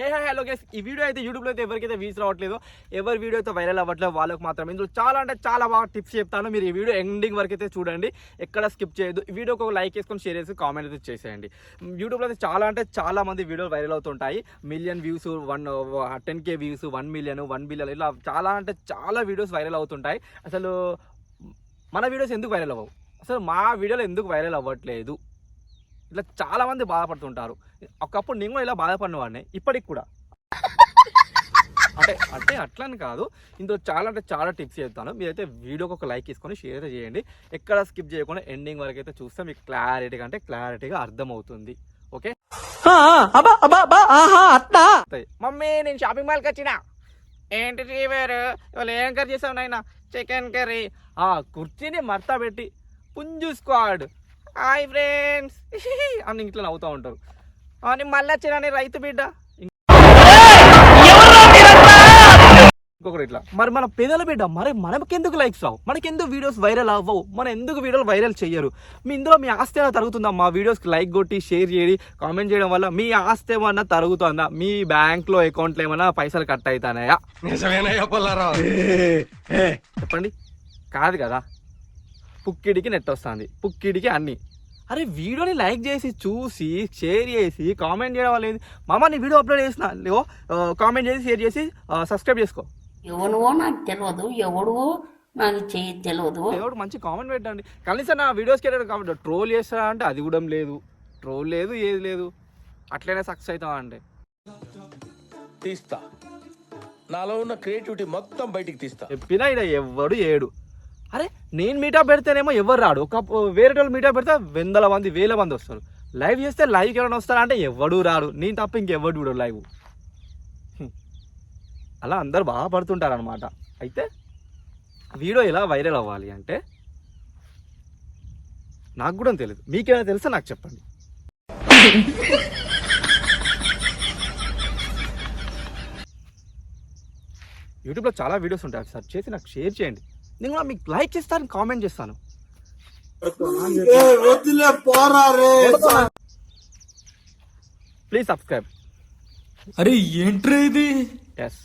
హే hey hello guys ఈ video అయితే యూట్యూబ్లో అయితే ఎవరికైతే వ్యూస్ రావట్లేదు ఎవరి వీడియో అయితే వైరల్ అవ్వట్లేదు వాళ్ళకి మాత్రం ఇందులో చాలా అంటే చాలా బాగా టిప్స్ చెప్తాను. మీరు ఈ వీడియో ఎండింగ్ వరకు అయితే చూడండి. ఎక్కడ స్కిప్ చేయొద్దు. ఈ వీడియోకి ఒక లైక్ వేసుకొని షేర్ చేసి కామెంట్ అయితే చేసేయండి. యూట్యూబ్లో అయితే చాలా అంటే చాలా మంది వీడియోలు వైరల్ అవుతుంటాయి. Million views one ten K views one million one billion ఇలా చాలా అంటే చాలా వీడియోస్ వైరల్ అవుతుంటాయి. అసలు మన వీడియోస్ ఎందుకు వైరల్ అవ్వవు? అసలు మా వీడియోలు ఎందుకు వైరల్ అవ్వట్లేదు? ఇట్లా చాలా మంది బాధపడుతుంటారు. ఒకప్పుడు నేను కూడా ఇలా బాధపడిన వాడిని ఇప్పటికి కూడా. అంటే అంటే అట్లని కాదు. ఇందులో చాలా అంటే చాలా టిప్స్ చెప్తాను. మీరైతే వీడియోకి ఒక లైక్ తీసుకొని షేర్ అయితే చేయండి. ఎక్కడ స్కిప్ చేయకుండా ఎండింగ్ వరకు అయితే చూస్తే మీకు క్లారిటీగా అంటే క్లారిటీగా అర్థమవుతుంది. ఓకే. మమ్మీ నేను షాపింగ్ మాల్కి వచ్చిన. ఏంటి టీవర్ ఇవాళ ఏం కర్రీ చేసావు నాయన? చికెన్ కర్రీ ఆ కుర్చీని మర్తా పెట్టి పుంజు స్క్వాడ్ హాయ్ ఫ్రెండ్స్. అని ఇంట్లో నవ్వుతూ ఉంటారు. అని మళ్ళీ వచ్చిన రైతు బిడ్డ. ఇంకొకటి ఇట్లా. మరి మన పేదల బిడ్డ మరి మనకెందుకు లైక్స్ రావు? మనకెందుకు వీడియోస్ వైరల్ అవ్వవు? మన ఎందుకు వీడియోలు వైరల్ చెయ్యరు? మీ ఇందులో మీ ఆస్తి ఏమైనా తరుగుతుందా? మా వీడియోస్కి లైక్ కొట్టి షేర్ చేయండి. కామెంట్ చేయడం వల్ల మీ ఆస్తి ఏమన్నా తరుగుతుందా? మీ బ్యాంక్లో అకౌంట్లో ఏమన్నా పైసలు కట్ అవుతానాయా చెప్పండి. కాదు కదా. పుక్కిడికి నెట్ వస్తుంది. పుక్కిడికి అన్ని. అరే వీడియోని లైక్ చేసి చూసి షేర్ చేసి కామెంట్ చేయడం వల్ల ఏంది? మామ నీ వీడియో అప్లోడ్ చేసిన. లేవో కామెంట్ చేసి షేర్ చేసి సబ్స్క్రైబ్ చేసుకో. ఎవనువో నాకు తెలియదు ఎవడువో నాకు తెలియదు ఎవడు మంచి కామెంట్ పెట్టండి. కనీసం నా వీడియోస్కి కామెంట్ ట్రోల్ చేస్తా అంటే అది కూడా లేదు. ట్రోల్ లేదు ఏది లేదు. అట్లనే సక్సెస్ అవుతావా అంటే. తీస్తా. నాలో ఉన్న క్రియేటివిటీ మొత్తం బయటికి తీస్తా. చెప్పినా ఇక ఎవడు ఏడు. అరే నేను మీటా పెడితేనేమో ఎవరు రాడు? ఒక వేరే వాళ్ళు మీటా పెడితే వందల మంది వేల మంది వస్తారు. లైవ్ చేస్తే లైవ్కి ఎవరైనా వస్తారా అంటే ఎవడు రాడు. నేను తప్ప ఇంకెవడు చూడు లైవ్ అలా అందరు బాగా పడుతుంటారు అనమాట అయితే వీడియో ఎలా వైరల్ అవ్వాలి అంటే నాకు కూడా తెలియదు మీకేమైనా తెలిస్తే నాకు చెప్పండి. యూట్యూబ్లో చాలా వీడియోస్ ఉంటాయి. సార్ చేసి నాకు షేర్ చేయండి. నేను కూడా మీకు లైక్ చేస్తాను కామెంట్ చేస్తాను. Please subscribe. అరే ఏంట్రా ఇది? ఎస్